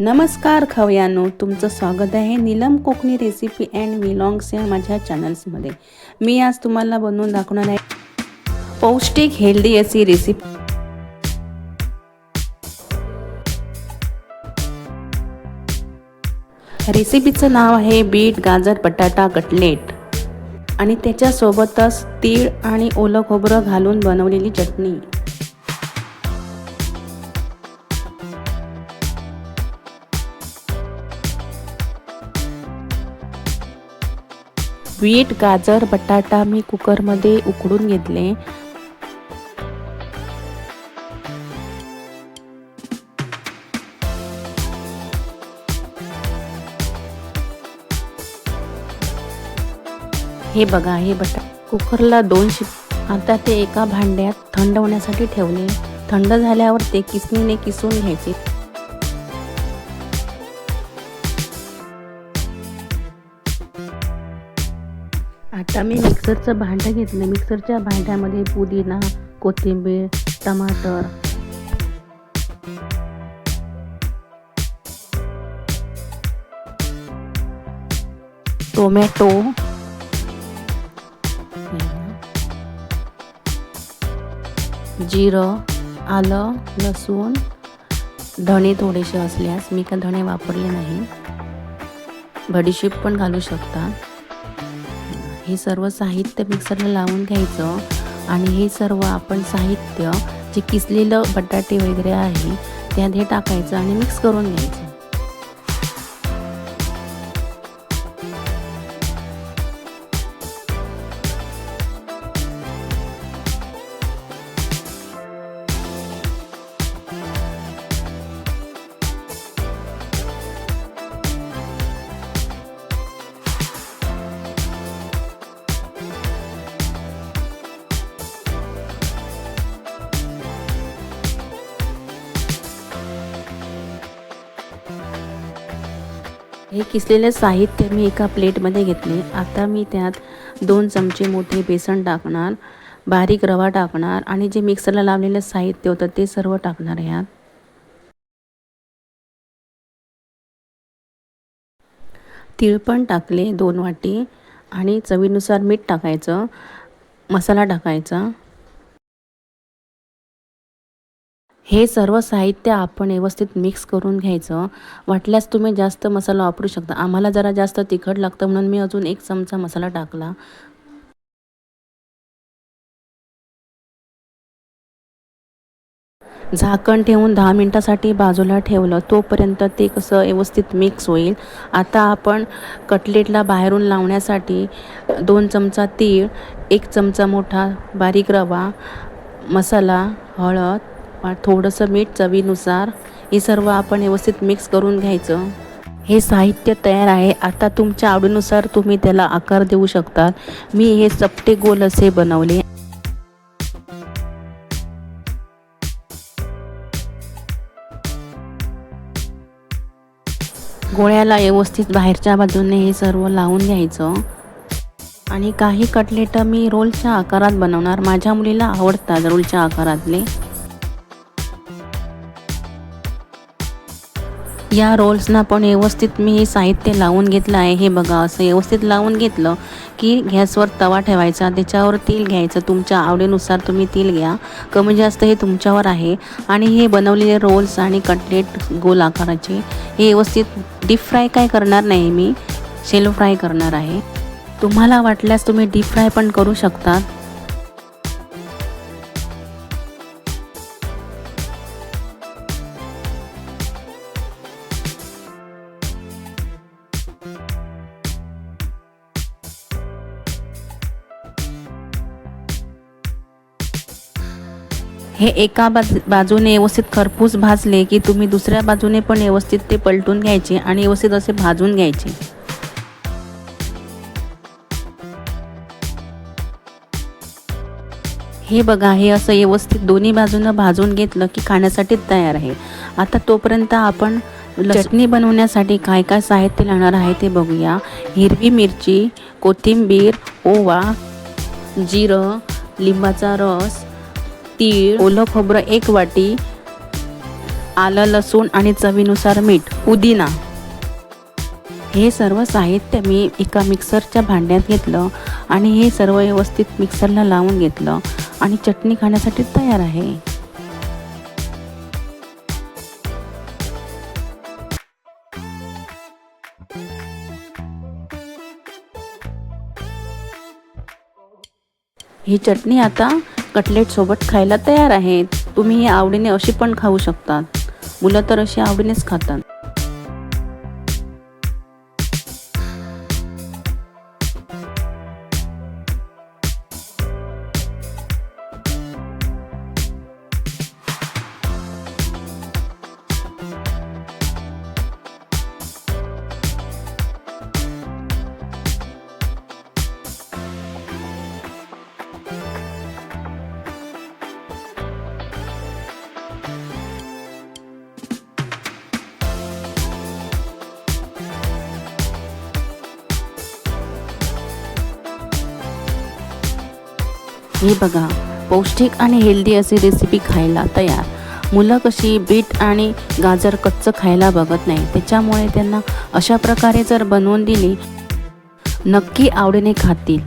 नमस्कार खवयानो तुमचं स्वागत आहे Neelam Konkani recipe and vlogs या माझ्या चॅनल्समध्ये मी आज तुम्हाला बनवून दाखवणार आहे पौष्टिक हेल्दी अशी रेसिपी रेसिपीचं नाव आहे बीट गाजर बटाटा कटलेट. आणि त्याच्यासोबतच तीळ आणि ओलं खोबरं घालून बनवलेली चटणी. बीट गाजर बटाटा मी कुकरमध्ये उकडून घेतले. हे बघा हे बटा कुकरला दोन शिप आता ते एका भांड्यात थंड होण्यासाठी ठेवले. थंड झाल्यावर ते किसणीने किसून घ्यायचे. आता मी मिक्सरचं भांडं घेतलं. मिक्सरच्या भांड्यामध्ये पुदिना कोथिंबीर टमाटर. टोमॅटो. जिरं आलं लसूण. धणे थोडेसे असल्यास मी का धणे वापरले नाही. बडीशेप पण घालू शकता. हे सर्व साहित्य मिक्सरला लावून घ्यायचं. आणि हे सर्व आपण साहित्य जे किसलेलं बटाटे वगैरे आहे त्यात हे टाकायचं आणि मिक्स करून घ्यायचं. हे किसलेले साहित्य मी एका प्लेटमध्ये घेतले. आता मी त्यात दोन चमचे मोठे बेसन टाकणार बारीक रवा टाकणार आणि जे मिक्सरला लावलेलं साहित्य होतं ते सर्व टाकणार यात. तीळ पण टाकले दोन वाटी आणि चवीनुसार मीठ टाकायचं मसाला टाकायचा. हे सर्व साहित्य आपण व्यवस्थित मिक्स करून घ्यायचं. वाटल्यास तुम्ही जास्त मसाला वापरू शकता. आम्हाला जरा जास्त तिखट लागतं म्हणून मी अजून एक चमचा मसाला टाकला. झाकण ठेवून दहा मिनटासाठी बाजूला ठेवलं. तोपर्यंत ते कसं व्यवस्थित मिक्स होईल. आता आपण कटलेटला बाहेरून लावण्यासाठी दोन चमचा तीळ एक चमचा मोठा बारीक रवा मसाला हळद थोडंसं मीठ चवीनुसार हे सर्व आपण व्यवस्थित मिक्स करून घ्यायचं. हे साहित्य तयार आहे. आता तुमच्या आवडीनुसार तुम्ही त्याला आकार देऊ शकता. मी हे चपटे गोल असे बनवले. गोळ्याला व्यवस्थित बाहेरच्या बाजूने हे सर्व लावून घ्यायचं. आणि काही कटलेट मी रोलच्या आकारात बनवणार. माझ्या मुलीला आवडतात रोलच्या आकारातले. या रोल्सना पण व्यवस्थित मी हे साहित्य लावून घेतलं आहे. हे बघा असं व्यवस्थित लावून घेतलं की गॅसवर तवा ठेवायचा त्याच्यावर तेल घ्यायचं. तुमच्या आवडीनुसार तुम्ही तेल घ्या. कमी जास्त हे तुमच्यावर आहे. आणि हे बनवलेले रोल्स आणि कटलेट गोल आकाराचे हे व्यवस्थित डीप फ्राय काय करणार नाही मी शेलो फ्राय करणार आहे. तुम्हाला वाटल्यास तुम्ही डीप फ्राय पण करू शकता हे एका बाज बाजूने व्यवस्थित खरपूस भाजले की तुम्ही दुसऱ्या बाजूने पण व्यवस्थित ते पलटून घ्यायचे आणि व्यवस्थित असे भाजून घ्यायचे. हे बघा हे असं व्यवस्थित दोन्ही बाजूनं भाजून घेतलं की खाण्यासाठी तयार आहे. आता तोपर्यंत आपण चटणी बनवण्यासाठी काय काय साहित्य लागणार आहे ते बघूया. हिरवी मिरची कोथिंबीर ओवा जिरं लिंबाचा रस तीळ ओलं खोबरं एक वाटी आलं लसूण आणि चवीनुसार मीठ पुदिना. हे सर्व साहित्य मी एका मिक्सरच्या भांड्यात घेतलं आणि हे सर्व व्यवस्थित मिक्सरला लावून घेतलं आणि चटणी खाण्यासाठी तयार आहे. ही चटणी आता कटलेट सोबत खायला तयार आहेत. तुम्ही हे आवडीने अशी पण खाऊ शकतात. मुलं तर अशी आवडीनेच खातात. हे बघा पौष्टिक आणि हेल्दी अशी रेसिपी खायला तयार. मुलं कशी बीट आणि गाजर कच्चं खायला बघत नाही त्याच्यामुळे त्यांना अशा प्रकारे जर बनवून दिली नक्की आवडीने खातील.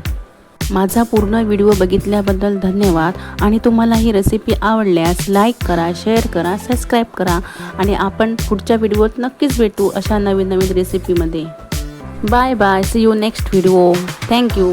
माझा पूर्ण व्हिडिओ बघितल्याबद्दल धन्यवाद. आणि तुम्हाला ही रेसिपी आवडल्यास लाईक करा शेअर करा सबस्क्राईब करा. आणि आपण पुढच्या व्हिडिओत नक्कीच भेटू अशा नवीन नवीन रेसिपीमध्ये bye bye see you next video thank you